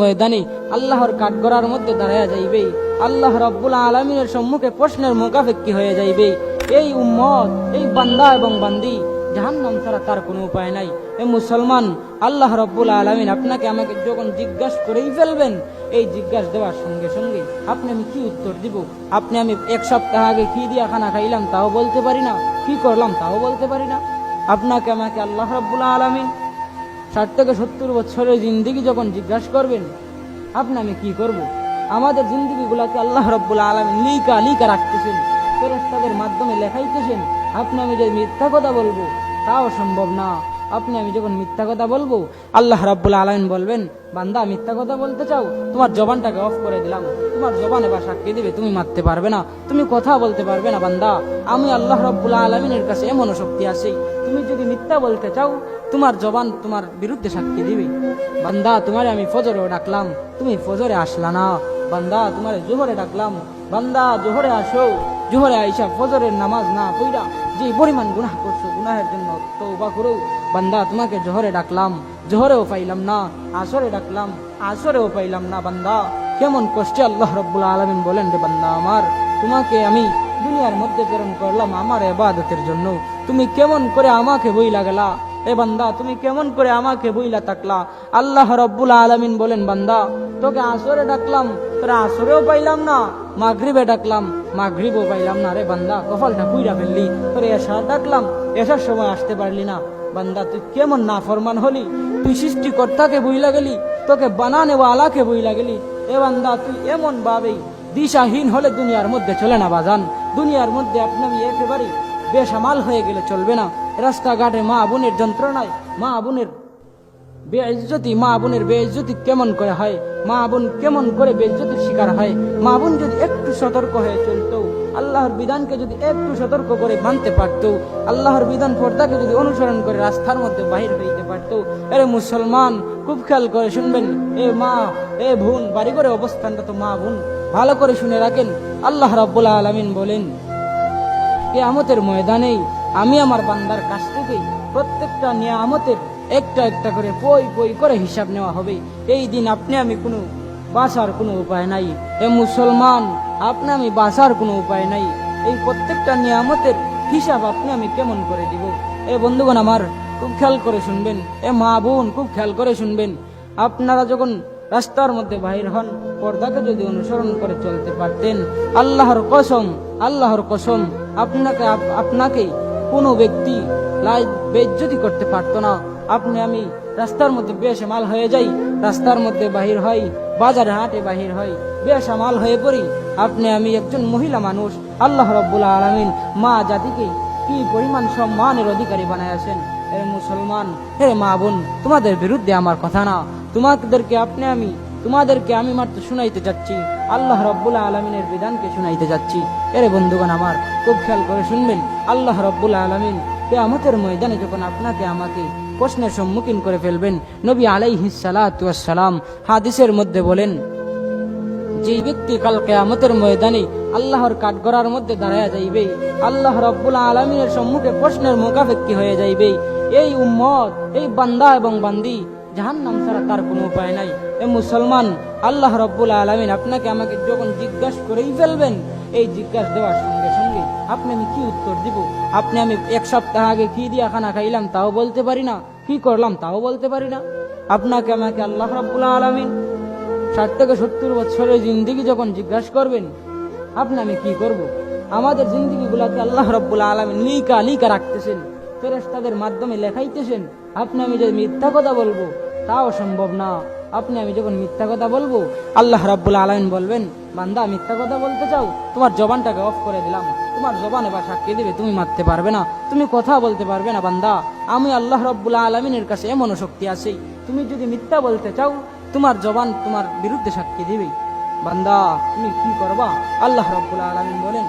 ময়দানে আল্লাহর মধ্যে যাইবে। আল্লাহ রব্বুল সম্মুখে প্রশ্নের হয়ে যাইবে। এই এই উপায় নাই। এ মুসলমান আলমিন আপনাকে আমাকে যখন জিজ্ঞাসা করেই ফেলবেন, এই জিজ্ঞাসা দেওয়ার সঙ্গে সঙ্গে আপনি আমি কি উত্তর দিব? আপনি আমি এক সপ্তাহ আগে কি দিয়া খানা খাইলাম তাও বলতে পারি না, কি করলাম তাও বলতে পারি না। আপনাকে আমাকে আল্লাহ রব্বুল আলমিন ষাট থেকে সত্তর বছরের জিন্দিগি যখন জিজ্ঞাসা করবেন, আপনি আমি কি করব। আমাদের জিন্দিগিগুলাকে আল্লাহ রব্বুল আলম লিকা লিকা রাখতেছেন ফেরস্তাদের মাধ্যমে লেখাইতেছেন, আপনি আমি যে মিথ্যা কথা বলব, তাও সম্ভব না আপনি, আমি যখন মিথ্যা কথা বলব, আল্লাহ রাব্বুল আলমিন বলবেন, বান্দা, মিথ্যা কথা বলতে চাও, তোমার জবানটাকে অফ করে দিলাম। তোমার জবানে বা সাক্ষী দিবে, তুমি মারতে পারবে না। তুমি কথা বলতে পারবে না, বান্দা। আমি আল্লাহ রব্বুল আলমিনের কাছে এমন শক্তি আছে। তুমি যদি মিথ্যা বলতে চাও, তোমার জবান তোমার বিরুদ্ধে সাক্ষী দিবে। বান্দা, তোমারে আমি ফজরে ডাকলাম, তুমি ফজরে আসলা না। বান্দা, তোমারে জোহরে ডাকলাম, বান্দা, জোহরে আসো। জোহরে আইসা ফজরের নামাজ না কইরা যে পরিমাণ গুনাহ করছ, গুনাহের জন্য তওবা করো। বান্দা তোমাকে জোহরে ডাকলাম, জোহরেও পাইলাম না, আসরে ডাকলাম, আসরেও পাইলাম না বান্দা। কেমন কষ্টে আল্লাহ রব্বুল আলমিন বলেন রে বান্দা আমার, তোমাকে আমি দুনিয়ার মধ্যে প্রেরণ করলাম আমার এবাদতের জন্য। তুমি কেমন করে আমাকে বই লাগলা? এ বান্দা, তুমি কেমন করে আমাকে বইলা তাকলা আল্লাহ রব্বুল আলমিন বলেন, বান্দা, তোকে আসরে ডাকলাম, তোরা আসরেও পাইলাম না, মাগরিবে ডাকলাম, মাগরিবও পাইলাম না রে বান্দা। কপালটা কুইরা ফেললি, তোরে এসা ডাকলাম, এসার সময় আসতে পারলি না। বান্দা, তুই কেমন না ফরমান হলি? তুই সৃষ্টিকর্তাকে বইলা গেলি, তোকে বানানে আলাকে বইলা গেলি। এ বান্দা, তুই এমন ভাবেই দিশাহীন হলে দুনিয়ার মধ্যে চলে না বাজান। দুনিয়ার মধ্যে আপনি আমি একেবারে বেসামাল হয়ে গেলে চলবে না। রাস্তাঘাটে মা বোনের যন্ত্রণায়, মা বোনের বেইজ্জতি, মা বোনের বেইজ্জতি কেমন করে হয়? মা বোন কেমন করে বেইজ্জতির শিকার হয়? মা বোন যদি একটু সতর্ক হয়ে চলতো আল্লাহর বিধানকে যদি একটু সতর্ক করে মানতে পারত, আল্লাহর বিধান পর্দাকে যদি অনুসরণ করে রাস্তার মধ্যে বাহির হইতে পারত, এরে মুসলমান, খুব খেয়াল করে শুনবেন, এ মা, এ বোন, বাড়ি করে অবস্থানটা তো মা বোন, ভালো করে শুনে রাখেন, আল্লাহ রাব্বুল আলামিন বলেন, কেয়ামতের ময়দানে আমি আমার বান্দার কাছ থেকে প্রত্যেকটা নিয়ামতের একটা একটা করে পই পই করে হিসাব নেওয়া হবে। এই দিন আপনি আমি কোনো বাঁচার কোনো উপায় নাই। এ মুসলমান আপনি আমি বাঁচার কোনো উপায় নাই। এই প্রত্যেকটা নিয়ামতের হিসাব আপনি আমি কেমন করে দিব? এ বন্ধুগণ আমার, খুব খেয়াল করে শুনবেন। এ মা বোন, খুব খেয়াল করে শুনবেন। আপনারা যখন রাস্তার মধ্যে বাহির হন, পর্দাকে যদি অনুসরণ করে চলতে পারতেন, আল্লাহর কসম আল্লাহর কসম, আপনাকে, আপ- আপনাকে কোনো ব্যক্তি লাই বেজ্জতি করতে পারতো না। আপনি আমি রাস্তার মধ্যে বেসামাল হয়ে যাই, রাস্তার মধ্যে বাহির হই, বাজারে হাটে বাহির হই বেসামাল হয়ে পড়ি। আপনি আমি একজন মহিলা মানুষ, আল্লাহ রব্বুল আলমিন মা জাতিকে কি পরিমাণ সম্মানের অধিকারী বানায় আছেন? হে মুসলমান, হে মা বোন, তোমাদের বিরুদ্ধে আমার কথা না। তোমাদেরকে আপনি আমি, তোমাদেরকে আমি মাত্র শুনাইতে যাচ্ছি। আল্লাহ রব্বুল আলমিনের বিধানকে শুনাইতে যাচ্ছি। এরে বন্ধুগণ আমার, খুব খেয়াল করে শুনবেন। আল্লাহ রব্বুল আলমিন কেয়ামতের ময়দানে যখন আপনাকে আমাকে প্রশ্নের সম্মুখীন করে ফেলবেন। নবী আলাইহিস সালাম হাদিসের মধ্যে বলেন, যে ব্যক্তি কাল কেয়ামতের ময়দানে আল্লাহর কাঠগড়ার মধ্যে দাঁড়ায়া যাইবে, আল্লাহ রব্বুল আলমিনের সম্মুখে প্রশ্নের মোকাফেক্কি হয়ে যাইবে, এই উম্মত, এই বান্দা এবং বান্দি জাহান নাম ছাড়া তার কোনো উপায় নাই। এ মুসলমান, আল্লাহ রব্বুল আলমিন আপনাকে আমাকে যখন জিজ্ঞাসা করেই ফেলবেন, এই জিজ্ঞাসা দেওয়ার সঙ্গে সঙ্গে আপনি আমি কি উত্তর দিব? আপনি আমি এক সপ্তাহ আগে কি দিয়া খানা খাইলাম তাও বলতে পারি না, কি করলাম তাও বলতে পারি না। আপনাকে আমাকে আল্লাহ রব্বুল আলমিন ষাট থেকে সত্তর বছরের জিন্দিগি যখন জিজ্ঞাসা করবেন, আপনি আমি কি করব। আমাদের জিন্দিগিগুলাকে আল্লাহ রব্বুল আলম লিকা লিকা রাখতেছেন ফেরেস্তাদের মাধ্যমে লেখাইতেছেন। আপনি আমি যদি মিথ্যা কথা বলব তাও সম্ভব না। আপনি, আমি যখন মিথ্যা কথা বলব, আল্লাহ রাব্বুল আলমিন বলবেন, বান্দা, মিথ্যা কথা বলতে চাও, তোমার জবানটাকে অফ করে দিলাম। তোমার জবান এবার সাক্ষী দিবে, তুমি মারতে পারবে না। তুমি কথা বলতে পারবে না, বান্দা। আমি আল্লাহ রব্বুল আলমিনের কাছে এমন শক্তি আছে। তুমি যদি মিথ্যা বলতে চাও, তোমার জবান তোমার বিরুদ্ধে সাক্ষী দিবে বান্দা, তুমি কি করবা? আল্লাহ রব্বুল আলমিন বলেন,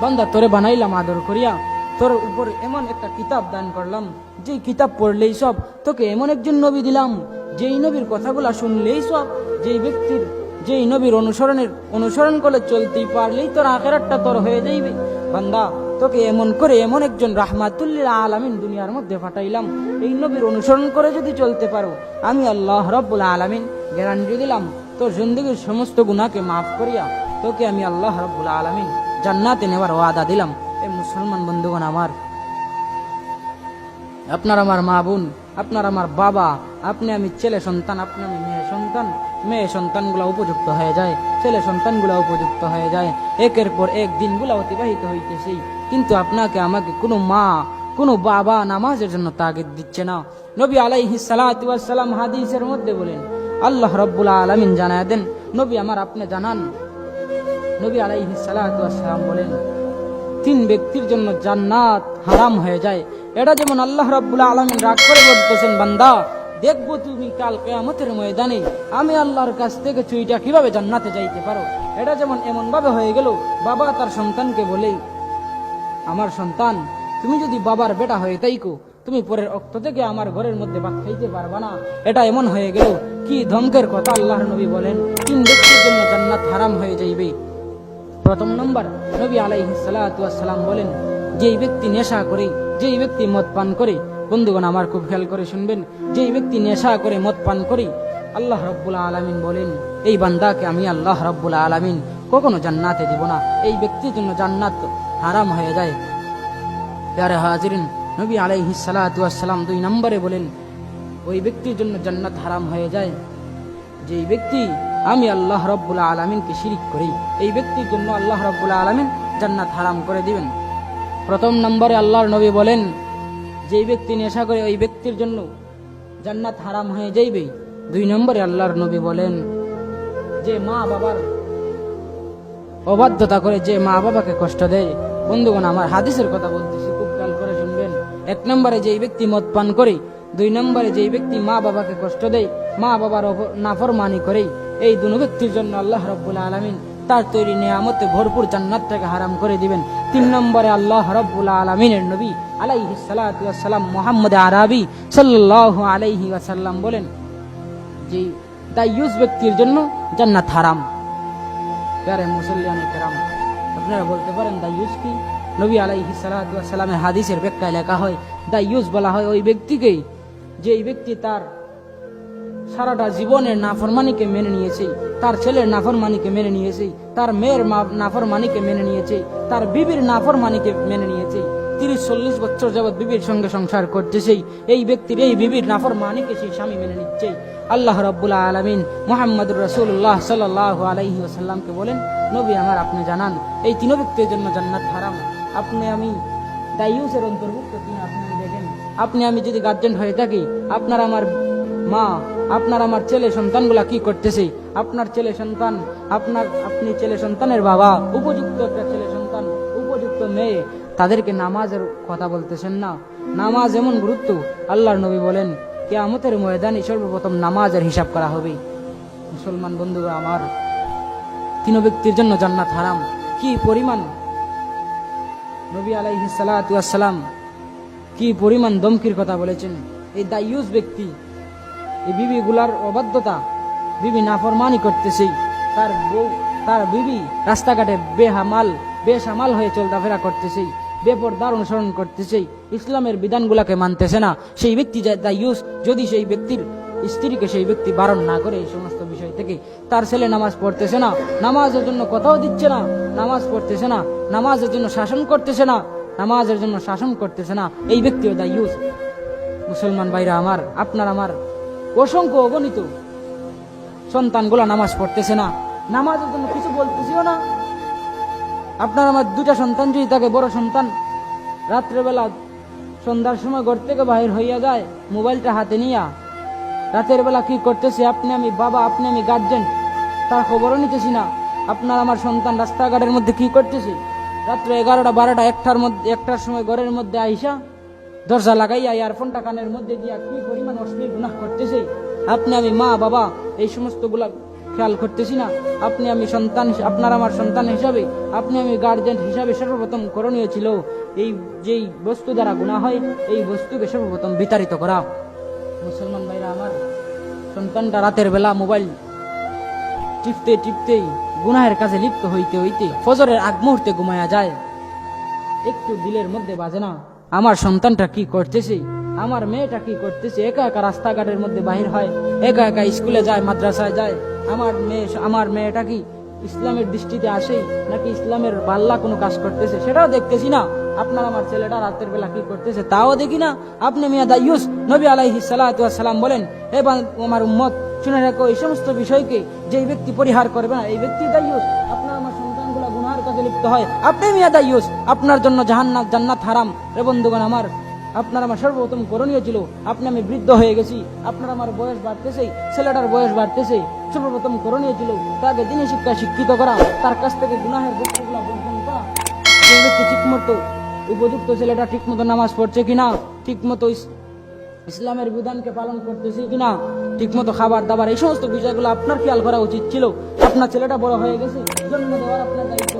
বান্দা, তোরে বানাইলাম আদর করিয়া তোর উপর এমন একটা কিতাব দান করলাম। যে কিতাব পড়লেই সব, তোকে এমন একজন নবী দিলাম। যেই নবীর কথাগুলা শুনলেই সব, যেই ব্যক্তির, যেই নবীর অনুসরণের, অনুসরণ করে চলতেই পারলেই তোর আখেরাতটা তোর হয়ে যাইবে। বান্দা, তোকে এমন করে এমন একজন রাহমাতুল্লিল আলামিন দুনিয়ার মধ্যে ফাটাইলাম এই নবীর অনুসরণ করে যদি চলতে পারো, আমি আল্লাহ রব্বুল আলামিন গ্যারান্টি দিলাম। তোর জিন্দগির সমস্ত গুণাকে মাফ করিয়া তোকে আমি আল্লাহ রব্বুল আলামিন জান্নাতে নেওয়ার ওয়াদা দিলাম। মুসলমান বন্ধুগণ আমার। আপনার আমার মা বোন, আপনার আমার বাবা, আপনি আমি ছেলে সন্তান, আপনি আমি মেয়ে সন্তান। মেয়ে সন্তানগুলো উপযুক্ত হয়ে যায়, ছেলে সন্তানগুলো উপযুক্ত হয়ে যায়। একের পর এক দিনগুলো অতিবাহিত হইতেছে। কিন্তু আপনাকে আমাকে কোনো মা, কোনো বাবা নামাজের জন্য তাগিদ দিচ্ছে না। নবী আলাইহি সালাম হাদিসের মধ্যে বলেন, আল্লাহ রব্বুল আলামিন জানায় দেন, নবী আমার আপনি জানান। নবী আলাইহি সালাম বলেন তিন ব্যক্তির জন্য জান্নাত হারাম হয়ে যায়। এটা যেমন আল্লাহ রাব্বুল আলামিন রাগ করে বলতেছেন, বান্দা, দেখব তুমি কাল কেয়ামতের ময়দানে, আমি আল্লাহর কাছ থেকে চুইটা কীভাবে জান্নাতে যাইতে পারো? এটা যেমন এমন ভাবে হয়ে গেল, বাবা তার সন্তানকে বলে, আমার সন্তান, তুমি যদি বাবার বেটা হয়ে তাইকো তুমি পরের অক্ত থেকে আমার ঘরের মধ্যে ভাত খাইতে পারবা না। এটা এমন হয়ে গেল। কি ধমকের কথা আল্লাহর নবী বলেন, তিন ব্যক্তির জন্য জান্নাত হারাম হয়ে যাইবে। প্রথম নম্বর, নবী আলাইহি সালাম বলেন, যেই ব্যক্তি নেশা করে, যেই ব্যক্তি মদ পান করে, বন্ধুগণ আমার খুব খেয়াল করে শুনবেন, যেই ব্যক্তি নেশা করে, মদ পান করে, আল্লাহ রব্বুল আলামিন বলেন, এই বান্দাকে আমি আল্লাহ রব্বুল আলামিন কখনো জান্নাতে দিব না। এই ব্যক্তির জন্য জান্নাত হারাম হয়ে যায়। প্যারে হাজিরিন, নবী আলাইহি সালাম দুই নম্বরে বলেন, ওই ব্যক্তির জন্য জান্নাত হারাম হয়ে যায়। যেই ব্যক্তি আমি আল্লাহ রব্বুল আলমিনকে শিরিক করি। এই ব্যক্তির জন্য আল্লাহ রব্বুল আলমিন জান্নাত হারাম করে দিবেন। প্রথম নম্বরে আল্লাহর নবী বলেন, যেই ব্যক্তি নেশা করে ওই ব্যক্তির জন্য জান্নাত হারাম হয়ে যাইবে। দুই নম্বরে আল্লাহর নবী বলেন, যে মা বাবার অবাধ্যতা করে যে মা বাবাকে কষ্ট দেয়, বন্ধুগণ, আমার হাদিসের কথা বলতেছি, খুব খেয়াল করে শুনবেন। এক নম্বরে যেই ব্যক্তি মদ পান করে, দুই নম্বরে যেই ব্যক্তি মা বাবাকে কষ্ট দেয়, মা বাবার নাফরমানি করে এই দুনো ব্যক্তির জন্য আল্লাহ রব্বুল আলমিন তার তৈরি নিয়ামতে ভরপুর জান্নাতটাকে হারাম করে দিবেন। তিন নম্বরে আল্লাহ রব্বুল আলমিনের নবী আলাইহি সালাম মোহাম্মদ আরাবি সাল্লাহ আলাইহি ওয়াসাল্লাম বলেন যে, দায়ুস ব্যক্তির জন্য জান্নাত হারাম। প্যারে মুসল্লিয়ান কেরাম আপনারা বলতে পারেন, দায়ুস কি? নবী আলাইহি সালামের হাদিসের ব্যাখ্যায় লেখা হয়, দায়ুস বলা হয় ওই ব্যক্তিকেই। যে এই ব্যক্তি তার সারাটা জীবনের নাফরমানিকে মেনে নিয়েছে। তার ছেলের নাফরমানিকে মেনে নিয়েছে। তার মেয়ের নাফরমানিকে মেনে নিয়েছে। তার বিবির নাফরমানিকে মেনে নিয়েছে। তিরিশ, চল্লিশ বছর যাবৎ বিবির সঙ্গে সংসার করতেছে। এই ব্যক্তির, এই বিবির নাফরমানিকে সেই স্বামী মেনে নিচ্ছে। আল্লাহ রব্বুল্লাহ আলমিন মোহাম্মদুর রসুল্লাহ সাল্লাহ আলাইহি আসাল্লামকে বলেন, নবী আমার, আপনি জানান, এই তিন ব্যক্তির জন্য জান্নাত হারাম। আপনি আমি দায়ুসের অন্তর্ভুক্ত তিনি আপনি দেখেন। আপনি আমি যদি গার্জেন হয়ে থাকি, আপনার আমার মা আপনার আমার ছেলে সন্তানগুলা কি করতেছে? আপনার ছেলে সন্তান, আপনার, আপনি ছেলে সন্তানের বাবা, উপযুক্ত একটা ছেলে সন্তান, উপযুক্ত মেয়ে, তাদেরকে নামাজের কথা বলতেছেন না? নামাজ এমন গুরুত্ব, আল্লাহর নবী বলেন, কেয়ামতের ময়দানে সর্বপ্রথম নামাজের হিসাব করা হবে। মুসলমান বন্ধুরা আমার, তিন ব্যক্তির জন্য জান্নাত হারাম। কি পরিমাণ? নবী আলাইহি সালাম কি পরিমাণ দমকির কথা বলেছেন? এই দায়ুস ব্যক্তি এই বিবিগুলার অবাধ্যতা বিবি নাফরমানি করতেছে তার বউ, তার বিবি রাস্তাঘাটে বেহামাল, বেসামাল হয়ে চলতাফেরা করতেছে বেপরদার অনুসরণ করতেছে ইসলামের বিধানগুলাকে মানতেছে না। সেই ব্যক্তি দায়ুস যদি সেই ব্যক্তির স্ত্রীকে সেই ব্যক্তি বারণ না করে এই সমস্ত বিষয় থেকে, তার ছেলে নামাজ পড়তেছে না, নামাজের জন্য কথাও দিচ্ছে না, নামাজ পড়তেছে না, নামাজের জন্য শাসন করতেছে না, নামাজের জন্য শাসন করতেছে না, এই ব্যক্তিও দা দায়ুস মুসলমান ভাইরা আমার, আপনার আমার অসংখ্য অগণিত। সন্তানগুলো নামাজ পড়তেছে না। নামাজের জন্য কিছু বলতেছিও না। আপনার আমার দুটা সন্তান, যদি থাকে বড় সন্তান রাত্রেবেলা সন্ধ্যার সময় ঘর থেকে বাহির হইয়া যায়, মোবাইলটা হাতে নিয়া, রাতের বেলা কি করতেছে, আপনি আমি বাবা, আপনি আমি গার্জেন তার খবরও নিতেছি না। আপনার আমার সন্তান রাস্তাঘাটের মধ্যে কি করতেছে? রাত্রে এগারোটা, বারোটা, একটার মধ্যে, একটার সময় ঘরের মধ্যে আইসা দরজা লাগাইয়া ইয়ারফোনটা কানের মধ্যে দিয়া কি পরিমাণ অশ্লীল গুনাহ করতেছে? আপনি আমি মা, বাবা, এই সমস্তগুলা খেয়াল করতেছি না। আপনি আমি সন্তান আপনার আমার সন্তান হিসাবে, আপনি আমি গার্জেন হিসাবে সর্বপ্রথম করণীয় ছিল এই যেই বস্তু দ্বারা গুণা হয়, এই বস্তুকে সর্বপ্রথম বিতাড়িত করা। মুসলমান ভাইরা, আমার সন্তানটা রাতের বেলা মোবাইল টিপতে, টিপতেই গুনাহের কাছে লিপ্ত হইতে হইতে ফজরের আগ মুহূর্তে ঘুমায়া যায়। একটু দিলের মধ্যে বাজে না। আমার সন্তানটা কি করতেছে? আমার মেয়েটা কি করতেছে? একা একা রাস্তাঘাটের মধ্যে বাহির হয়, একা একা স্কুলে যায়, মাদ্রাসায় যায়। আমার মেয়ে, আমার মেয়েটা কি ইসলামের দৃষ্টিতে আসেই নাকি ইসলামের বাল্লা কোনো কাজ করতেছে? সেটাও দেখতেছি না। আপনার আমার ছেলেটা রাতের বেলা কি করতেছে? তাও দেখি না। আপনি মিয়া দাইয়ুস নবী আলাইহি সালাম বলেন বান- আমার উম্মত, শুনে রাখো, এই সমস্ত বিষয়কে যে ব্যক্তি পরিহার করবে না, এই ব্যক্তি দাইয়ুস আপনার আমার কাজে লিপ্ত হয়। আপনি মিয়া দাইয়ুস আপনার জন্য জাহান্নাত জান্নাত হারাম। রে বন্ধুগণ আমার, আপনার আমার সর্বপ্রথম করণীয় ছিল, আপনি আমি বৃদ্ধ হয়ে গেছি, আপনার আমার বয়স বাড়তেছে, ছেলেটার বয়স বাড়তেছে। সর্বপ্রথম করণীয় ছিল, তাকে দিনে শিক্ষা শিক্ষিত করা, তার কাছ থেকে গুনাহের বস্তুগুলো বর্জন করা। সেই ব্যক্তি ঠিক উপযুক্ত ছেলেটা ঠিক মতো নামাজ পড়ছে কিনা ঠিক মতো ইস- ইসলামের বিধানকে পালন করতেছি কিনা ঠিক মতো খাবার দাবার, এই সমস্ত বিষয়গুলো আপনার খেয়াল করা উচিত ছিল। আপনার ছেলেটা বড় হয়ে গেছে, জন্ম দেওয়ার আপনার দায়িত্ব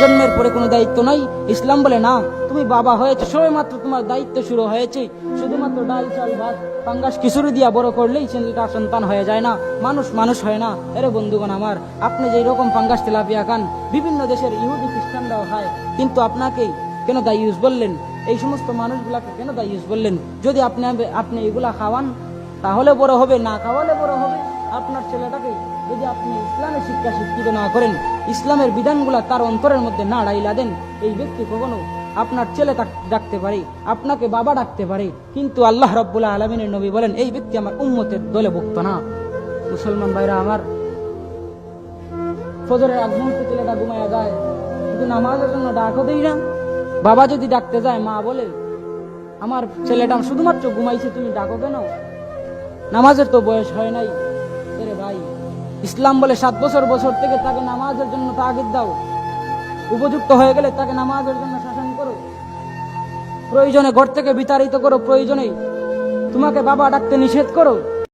জন্মের পরে কোনো দায়িত্ব নাই। ইসলাম বলে, না, তুমি বাবা হয়েছে সবে মাত্র তোমার দায়িত্ব শুরু হয়েছে। শুধুমাত্র ডাল, চাল, ভাত, পাঙ্গাস কিশোরী দিয়া বড় করলেই ছেলেটা সন্তান হয়ে যায় না, মানুষ মানুষ হয় না। এরে বন্ধুগণ আমার, আপনি যেই রকম পাঙ্গাস তেলাপিয়া খান, বিভিন্ন দেশের ইহুদি খ্রিস্টানরাও খায়। কিন্তু আপনাকে কেন দায়ুস বললেন? এই সমস্ত মানুষগুলাকে কেন দায়ুস বললেন যদি আপনি আপনি এগুলা খাওয়ান, তাহলে বড় হবে, না খাওয়ালে বড় হবে। আপনার ছেলেটাকে যদি আপনি ইসলামের শিক্ষা শিক্ষিত না করেন, ইসলামের বিধানগুলা তার অন্তরের মধ্যে না ডাইলা দেন, এই ব্যক্তি কখনো আপনার ছেলে ডাকতে পারে, আপনাকে বাবা ডাকতে পারে। কিন্তু আল্লাহ রব্বুল্লাহ আলমিনের নবী বলেন, এই ব্যক্তি আমার উম্মতের দলে ভুক্ত না। মুসলমান ভাইরা আমার, ফজরের আগ ছেলেটা ঘুমায়া যায় কিন্তু নামাজের জন্য ডাকও দেই না। বাবা যদি ডাকতে যায়, মা বলে, আমার ছেলেটা শুধুমাত্র ঘুমাইছে, তুমি ডাকো কেন? নামাজের তো বয়স হয় নাই। ভাই, ইসলাম বলে সাত বছর বছর থেকে তাকে নামাজের জন্য তাগিদ দাও। উপযুক্ত হয়ে গেলে তাকে নামাজের জন্য শাসন করো। প্রয়োজনে ঘর থেকে বিতাড়িত করো, প্রয়োজনে তোমাকে বাবা ডাকতে নিষেধ করো।